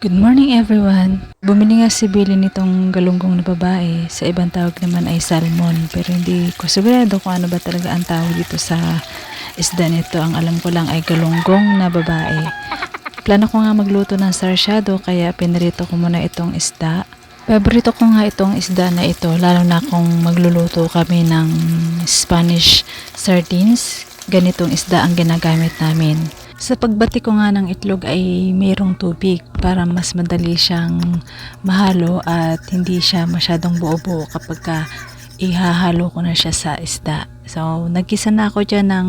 Good morning everyone! Bumili nga si Billy nitong galunggong na babae. Sa ibang tawag naman ay salmon. Pero hindi ko sigurado kung ano ba talaga ang tawag dito sa isda nito. Ang alam ko lang ay galunggong na babae. Plano ko nga magluto ng sarsyado kaya pinarito ko muna itong isda. Paborito ko nga itong isda na ito lalo na kung magluluto kami ng Spanish sardines. Ganitong isda ang ginagamit namin. Sa pagbati ko nga ng itlog ay mayroong tubig para mas madali siyang mahalo at hindi siya masyadong buo-buo kapag ka ihahalo ko na siya sa isda. So, nagkisa na ako dyan ng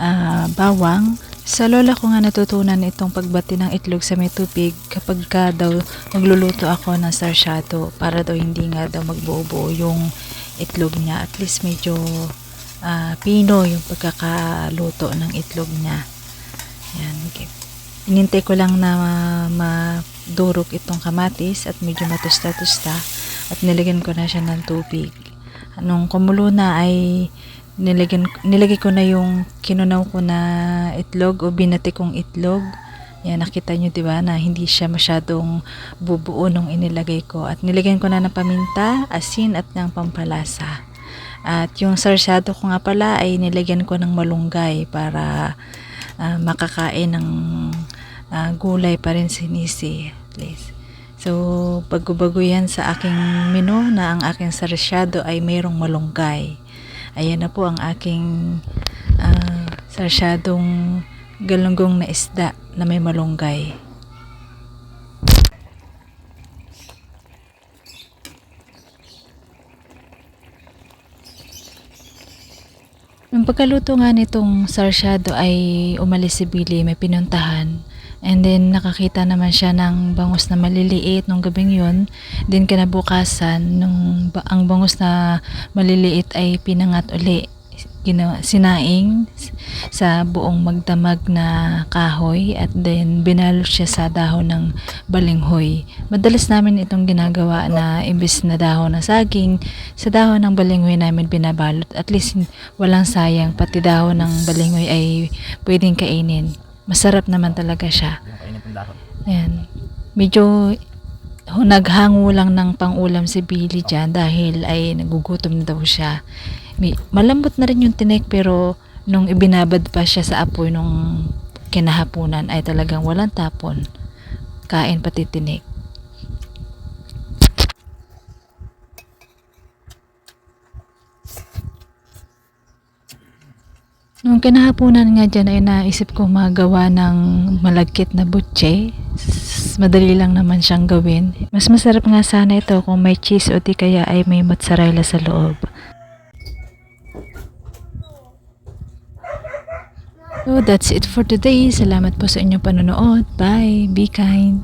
ah, bawang. Sa lola ko nga natutunan itong pagbati ng itlog sa may tubig kapag ka daw magluluto ako ng sarsyado para daw hindi nga daw magbuo-buo yung itlog niya. At least medyo ah, pino yung pagkakaluto ng itlog niya. Yan. Okay. Inintay ko lang na ma- madurog itong kamatis at medyo matusta-tusta at nilagyan ko na siya ng tubig. Nung kumulo na ay nilagyan, nilagay ko na yung kinunaw ko na itlog o binati kong itlog. Yan, nakita nyo, di ba, na hindi siya masyadong bubuo nung inilagay ko. At nilagyan ko na ng paminta, asin at ng pampalasa. At yung sarsyado ko nga pala ay nilagyan ko ng malunggay para ah, makakain ng ah, gulay pa rin si Nisi. At. So, bago-bago yan sa aking menu na ang aking sarsyado ay mayroong malunggay. Ayan na po ang aking ah, sarsyadong galunggong na isda na may malunggay. Nung pagkaluto nga nitong sarsyado ay umalis si Billy, may pinuntahan. And then nakakita naman siya ng bangus na maliliit nung gabing yun. Then kinabukasan, nung ang bangus na maliliit ay pinangat uli. Ginawa, sinaing sa buong magdamag na kahoy at then binalot siya sa dahon ng balinghoy. Madalas namin itong ginagawa na imbis na dahon ng saging, sa dahon ng balinghoy namin binabalot. At least walang sayang, pati dahon ng balinghoy ay pwedeng kainin. Masarap naman talaga siya. Ayan. Medyo naghango lang ng pangulam si Billy dyan dahil ay nagugutom na daw siya. May, malambot na rin yung tinik pero nung ibinabad pa siya sa apoy nung kinahapunan ay talagang walang tapon. Kain pati tinik. Nung kinahaponan nga dyan ay naisip ko magawa ng malagkit na butche. Madali lang naman siyang gawin. Mas masarap nga sana ito kung may cheese o di kaya ay may mozzarella sa loob. So that's it for today. Salamat po sa inyong panonood. Bye. Be kind.